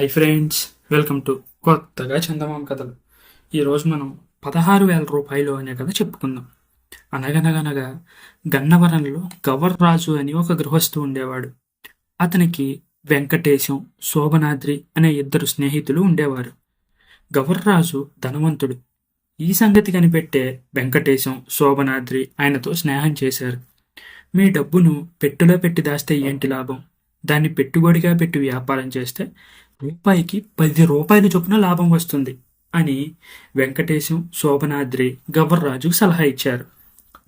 Hi friends welcome to కొత్తగా చందమామ కథలు. ఈరోజు మనం పదహారు వేల రూపాయలు అనే కథ చెప్పుకుందాం. అనగనగనగా గన్నవరంలో గవర్రాజు అని ఒక గృహస్థు ఉండేవాడు. అతనికి వెంకటేశం శోభనాద్రి అనే ఇద్దరు స్నేహితులు ఉండేవారు. గవర్రాజు ధనవంతుడు. ఈ సంగతి కనిపెట్టే వెంకటేశం శోభనాద్రి ఆయనతో స్నేహం చేశారు. మీ డబ్బును పెట్టులో పెట్టి దాస్తే ఏంటి లాభం? దాన్ని పెట్టుబడిగా పెట్టి వ్యాపారం చేస్తే రూపాయికి పది రూపాయల చొప్పున లాభం వస్తుంది అని వెంకటేశం శోభనాద్రి గవర్రాజుకు సలహా ఇచ్చారు.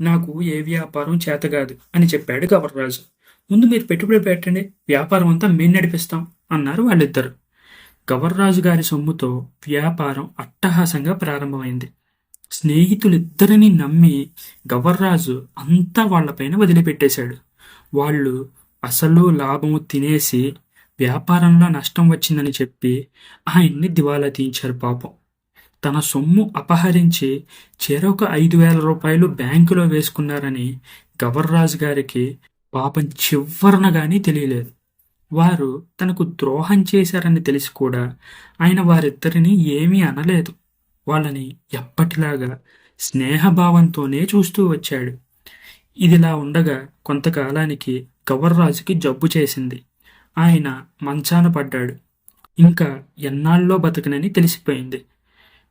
నాకు ఏ వ్యాపారం చేతగాదు అని చెప్పాడు గవర్రాజు. ముందు మీరు పెట్టుబడి పెట్టండి వ్యాపారం అంతా మేము నడిపిస్తాం అన్నారు వాళ్ళిద్దరు. గవర్రాజు గారి సొమ్ముతో వ్యాపారం అట్టహాసంగా ప్రారంభమైంది. స్నేహితులిద్దరిని నమ్మి గవర్రాజు అంతా వాళ్ళపైన వదిలిపెట్టేశాడు. వాళ్ళు అసలు లాభము తినేసి వ్యాపారంలో నష్టం వచ్చిందని చెప్పి ఆయన్ని దివాలా తీయించారు పాపం. తన సొమ్ము అపహరించి చెరొక ఐదు వేల రూపాయలు బ్యాంకులో వేసుకున్నారని గవర్రాజు గారికి పాపం చివరన కానీ తెలియలేదు. వారు తనకు ద్రోహం చేశారని తెలిసి కూడా ఆయన వారిద్దరిని ఏమీ అనలేదు. వాళ్ళని ఎప్పటిలాగా స్నేహభావంతోనే చూస్తూ వచ్చాడు. ఇదిలా ఉండగా కొంతకాలానికి గవర్రాజుకి జబ్బు చేసింది. ఆయన మంచాన పడ్డాడు. ఇంకా ఎన్నాళ్ళలో బతకనని తెలిసిపోయింది.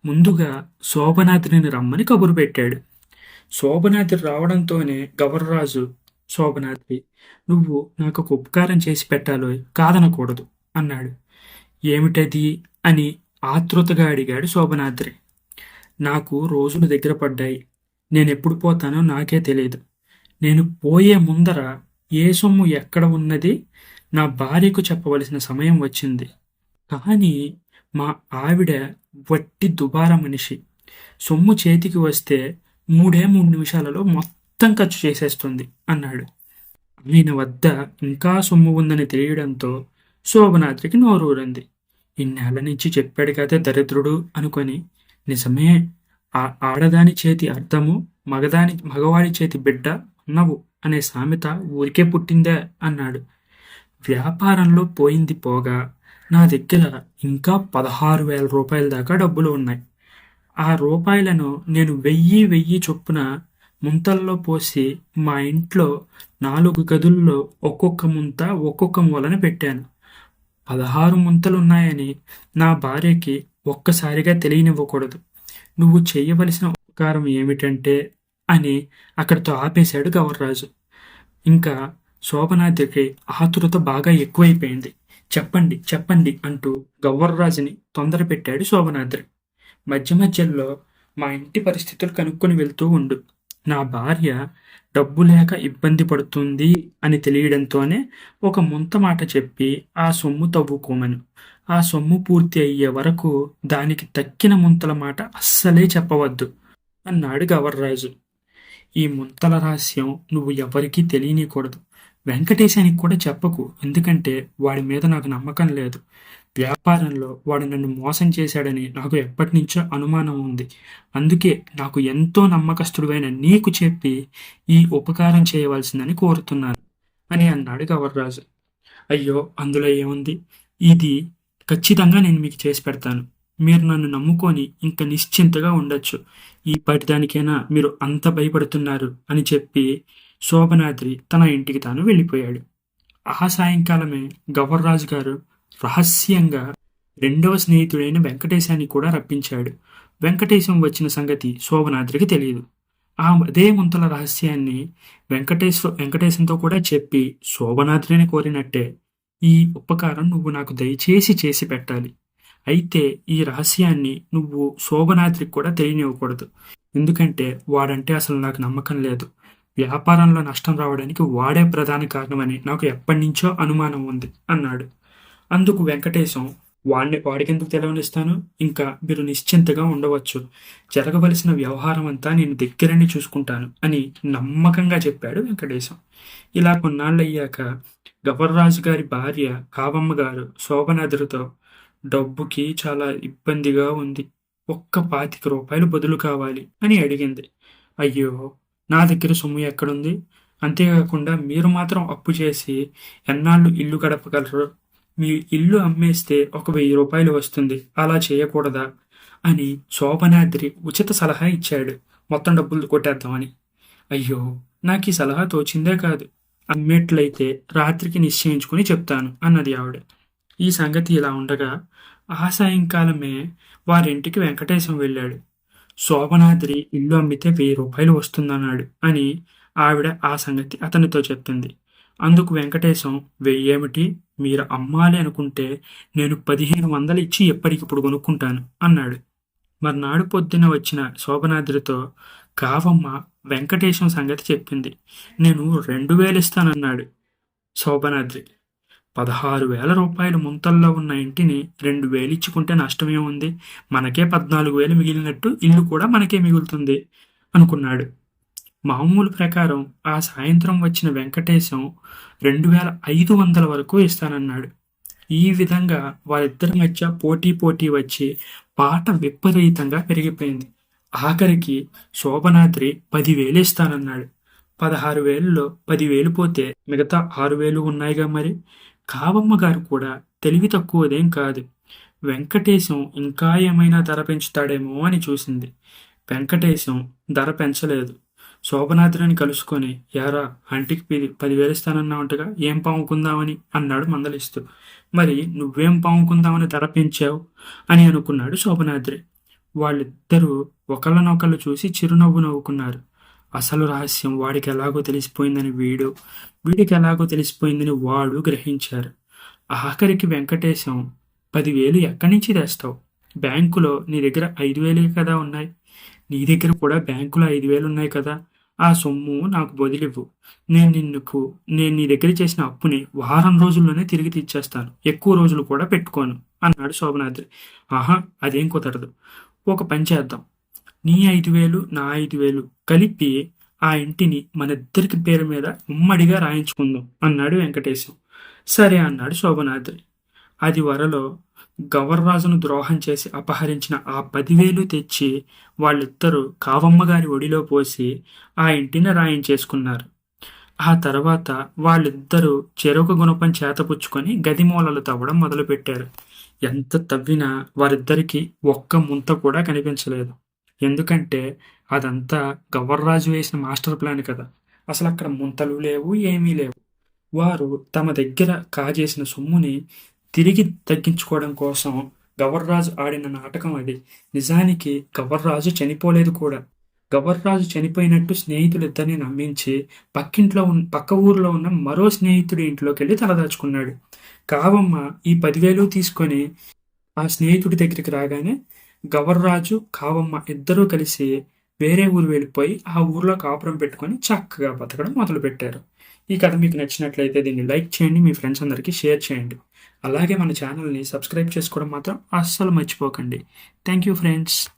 ముందుగా శోభనాద్రిని రమ్మని కబురు పెట్టాడు. శోభనాద్రి రావడంతోనే గవర్రాజు శోభనాద్రి నువ్వు నాకు ఒక ఉపకారం చేసి పెట్టాలో కాదనకూడదు అన్నాడు. ఏమిటది? అని ఆతృతగా అడిగాడు శోభనాద్రి. నాకు రోజులు దగ్గర పడ్డాయి. నేనెప్పుడు పోతానో నాకే తెలియదు నేను పోయే ముందర ఏ సొమ్ము ఎక్కడ ఉన్నది? నా భార్యకు చెప్పవలసిన సమయం వచ్చింది. కానీ మా ఆవిడ వట్టి దుబార మనిషి. సొమ్ము చేతికి వస్తే మూడే మూడు నిమిషాలలో మొత్తం ఖర్చు చేసేస్తుంది అన్నాడు. ఆయన వద్ద ఇంకా సొమ్ము ఉందని తెలియడంతో శోభనాద్రికి నోరూరింది ఇన్నేళ్ళ నుంచి చెప్పాడు కదా దరిద్రుడు అనుకొని నిజమే ఆ ఆడదాని చేతి అర్థము మగదాని మగవాడి చేతి బిడ్డ ఉన్నవు అనే సామెత ఊరికే పుట్టిందే అన్నాడు. వ్యాపారంలో పోయింది పోగా నా దగ్గర ఇంకా పదహారు వేల రూపాయల దాకా డబ్బులు ఉన్నాయి. ఆ రూపాయలను నేను వెయ్యి వెయ్యి చొప్పున ముంతల్లో పోసి మా ఇంట్లో నాలుగు గదుల్లో ఒక్కొక్క ముంత ఒక్కొక్క మూలన పెట్టాను. పదహారు ముంతలున్నాయని నా భార్యకి ఒక్కసారిగా తెలియనివ్వకూడదు. నువ్వు చేయవలసిన ఉపకారం ఏమిటంటే అని అక్కడితో ఆపేశాడు గవర్రాజు. ఇంకా శోభనాద్రికి ఆతురత బాగా ఎక్కువైపోయింది. చెప్పండి చెప్పండి అంటూ గవ్వర్రాజుని తొందర పెట్టాడు శోభనాద్రి. మధ్య మధ్యలో మా ఇంటి పరిస్థితులు కనుక్కొని వెళ్తూ ఉండు. నా భార్య డబ్బు లేక ఇబ్బంది పడుతుంది అని తెలియడంతోనే ఒక ముంత మాట చెప్పి ఆ సొమ్ము తవ్వుకోమను. ఆ సొమ్ము పూర్తి అయ్యే వరకు దానికి తక్కిన ముంతల మాట అస్సలే చెప్పవద్దు అన్నాడు గవర్రాజు ఈ ముంతల రహస్యం నువ్వు ఎవరికీ తెలియనీకూడదు వెంకటేశానికి కూడా చెప్పకు. ఎందుకంటే వాడి మీద నాకు నమ్మకం లేదు. వ్యాపారంలో వాడు నన్ను మోసం చేశాడని నాకు ఎప్పటి నుంచో అనుమానం ఉంది. అందుకే నాకు ఎంతో నమ్మకస్తుడైన నీకు చెప్పి ఈ ఉపకారం చేయవలసిందని కోరుతున్నాను. అని అన్నాడు గవర్రాజు. అయ్యో అందులో ఏముంది? ఇది ఖచ్చితంగా నేను మీకు చేసి పెడతాను. మీరు నన్ను నమ్ముకొని ఇంకా నిశ్చింతగా ఉండొచ్చు. ఈ పాటిదానికైనా మీరు అంత భయపడుతున్నారు అని చెప్పి శోభనాద్రి తన ఇంటికి తాను వెళ్ళిపోయాడు. ఆ సాయంకాలమే గవర్రాజు గారు రహస్యంగా రెండవ స్నేహితుడైన వెంకటేశాన్ని కూడా రప్పించాడు. వెంకటేశం వచ్చిన సంగతి శోభనాద్రికి తెలియదు ఆ అదే ముంతల రహస్యాన్ని వెంకటేశ్వ వెంకటేశంతో కూడా చెప్పి శోభనాద్రిని కోరినట్టే ఈ ఉపకారం నువ్వు నాకు దయచేసి చేసి పెట్టాలి. అయితే ఈ రహస్యాన్ని నువ్వు శోభనాద్రికి కూడా తెలియనివ్వకూడదు. ఎందుకంటే వాడంటే అసలు నాకు నమ్మకం లేదు. వ్యాపారంలో నష్టం రావడానికి వాడే ప్రధాన కారణమని నాకు ఎప్పటి నుంచో అనుమానం ఉంది అన్నాడు. అందుకు వెంకటేశం వాడిని వాడికెందుకు తెలవనిస్తాను? ఇంకా మీరు నిశ్చింతగా ఉండవచ్చు. జరగవలసిన వ్యవహారం అంతా నేను దగ్గరని చూసుకుంటాను అని నమ్మకంగా చెప్పాడు వెంకటేశం. ఇలా కొన్నాళ్ళయ్యాక గవర్రాజు గారి భార్య కావమ్మ గారు శోభనాద్రితో డబ్బుకి చాలా ఇబ్బందిగా ఉంది. ఒక్క పాతిక రూపాయలు బదులు కావాలి అని అడిగింది. అయ్యో నా దగ్గర సొమ్ము ఎక్కడుంది? అంతేకాకుండా మీరు మాత్రం అప్పు చేసి ఎన్నాళ్ళు ఇల్లు గడపగలరు మీ ఇల్లు అమ్మేస్తే ఒక వెయ్యి రూపాయలు వస్తుంది. అలా చేయకూడదా? అని శోభనాద్రి ఉచిత సలహా ఇచ్చాడు. మొత్తం డబ్బులు కొట్టేద్దామని. అయ్యో నాకు ఈ సలహా తోచిందే కాదు. అమ్మేట్లయితే రాత్రికి నిశ్చయించుకుని చెప్తాను అన్నది ఆవిడ. ఈ సంగతి ఇలా ఉండగా ఆ సాయంకాలమే వారింటికి వెంకటేశం వెళ్ళాడు. శోభనాద్రి ఇల్లు అమ్మితే వెయ్యి రూపాయలు వస్తుందన్నాడు అని ఆవిడ ఆ సంగతి అతనితో చెప్పింది. అందుకు వెంకటేశం వెయ్యేమిటి? మీరు అమ్మాలి అనుకుంటే నేను పదిహేను వందలు ఇచ్చి ఎప్పటికిప్పుడు కొనుక్కుంటాను అన్నాడు. మర్నాడు పొద్దున వచ్చిన శోభనాద్రితో కావమ్మ వెంకటేశం సంగతి చెప్పింది. నేను రెండు వేలు ఇస్తానన్నాడు శోభనాద్రి. పదహారు వేల రూపాయలు ముంతల్లో ఉన్న ఇంటిని రెండు వేలు ఇచ్చుకుంటే నష్టమే ఉంది. మనకే పద్నాలుగు వేలు మిగిలినట్టు ఇల్లు కూడా మనకే మిగులుతుంది అనుకున్నాడు. మామూలు ప్రకారం ఆ సాయంత్రం వచ్చిన వెంకటేశం రెండు వేల ఐదు వందల వరకు ఇస్తానన్నాడు. ఈ విధంగా వారిద్దరి మధ్య పోటీ పోటీ వచ్చి పాట విపరీతంగా పెరిగిపోయింది. ఆఖరికి శోభనాద్రి పదివేలు ఇస్తానన్నాడు. పదహారు వేలలో పదివేలు పోతే మిగతా ఆరు వేలు ఉన్నాయిగా మరి. కావమ్మ గారు కూడా తెలివి తక్కువదేం కాదు. వెంకటేశం ఇంకా ఏమైనా ధర పెంచుతాడేమో అని చూసింది. వెంకటేశం ధర పెంచలేదు. శోభనాద్రిని కలుసుకొని యారా అంటికి పది పదివేలు ఇస్తానన్నావంటగా ఏం పాముకుందామని? అన్నాడు మందలిస్తూ. మరి నువ్వేం పాముకుందామని ధర పెంచావు? అని అనుకున్నాడు శోభనాద్రి. వాళ్ళిద్దరూ ఒకళ్ళనొకళ్ళు చూసి చిరునవ్వు నవ్వుకున్నారు. అసలు రహస్యం వాడికి ఎలాగో తెలిసిపోయిందని వీడు వీడికి ఎలాగో తెలిసిపోయిందని వాడు గ్రహించారు. ఆఖరికి వెంకటేశం పదివేలు ఎక్కడి నుంచి తెస్తావు? బ్యాంకులో నీ దగ్గర ఐదు వేలే కదా ఉన్నాయి? నీ దగ్గర కూడా బ్యాంకులో ఐదు వేలు ఉన్నాయి కదా? ఆ సొమ్ము నాకు బదిలివ్వు. నేను నిన్నుకు నేను నీ దగ్గర చేసిన అప్పుని వారం రోజుల్లోనే తిరిగి తెచ్చేస్తాను ఎక్కువ రోజులు కూడా పెట్టుకోను అన్నాడు శోభనాద్రి. ఆహా అదేం కుదరదు. ఒక పని చేద్దాం. నీ ఐదు వేలు నా ఐదు వేలు కలిపి ఆ ఇంటిని మన ఇద్దరికి పేరు మీద ఉమ్మడిగా రాయించుకుందాం అన్నాడు వెంకటేశం. సరే అన్నాడు శోభనాద్రి. అది వరలో గవర్రాజును ద్రోహం చేసి అపహరించిన ఆ పదివేలు తెచ్చి వాళ్ళిద్దరూ కావమ్మ గారి ఒడిలో పోసి ఆ ఇంటిని రాయించేసుకున్నారు. ఆ తర్వాత వాళ్ళిద్దరూ చెరొక గుణపం చేతపుచ్చుకొని గదిమూలలు తవ్వడం మొదలుపెట్టారు. ఎంత తవ్వినా వారిద్దరికీ ఒక్క ముంత కూడా కనిపించలేదు. ఎందుకంటే అదంతా గవర్రాజు వేసిన మాస్టర్ ప్లాన్ కదా. అసలు అక్కడ ముంతలు లేవు ఏమీ లేవు. వారు తమ దగ్గర కాజేసిన సొమ్ముని తిరిగి తగ్గించుకోవడం కోసం గవర్రాజు ఆడిన నాటకం అది. నిజానికి గవర్రాజు చనిపోలేదు కూడా. గవర్రాజు చనిపోయినట్టు స్నేహితులిద్దరిని నమ్మించి పక్కింట్లో ఉన్న పక్క ఊర్లో ఉన్న మరో స్నేహితుడి ఇంట్లోకి వెళ్ళి తలదాచుకున్నాడు. కావమ్మ ఈ పదివేలు తీసుకొని ఆ స్నేహితుడి దగ్గరికి రాగానే గవర్రాజు కావమ్మ ఇద్దరూ కలిసి వేరే ఊరు వెళ్ళిపోయి ఆ ఊర్లో కాపురం పెట్టుకొని చక్కగా బతకడం మొదలుపెట్టారు. ఈ కథ మీకు నచ్చినట్లయితే దీన్ని లైక్ చేయండి మీ ఫ్రెండ్స్ అందరికీ షేర్ చేయండి. అలాగే మన ఛానల్ని సబ్స్క్రైబ్ చేసుకోవడం మాత్రం అస్సలు మర్చిపోకండి. Thank you friends.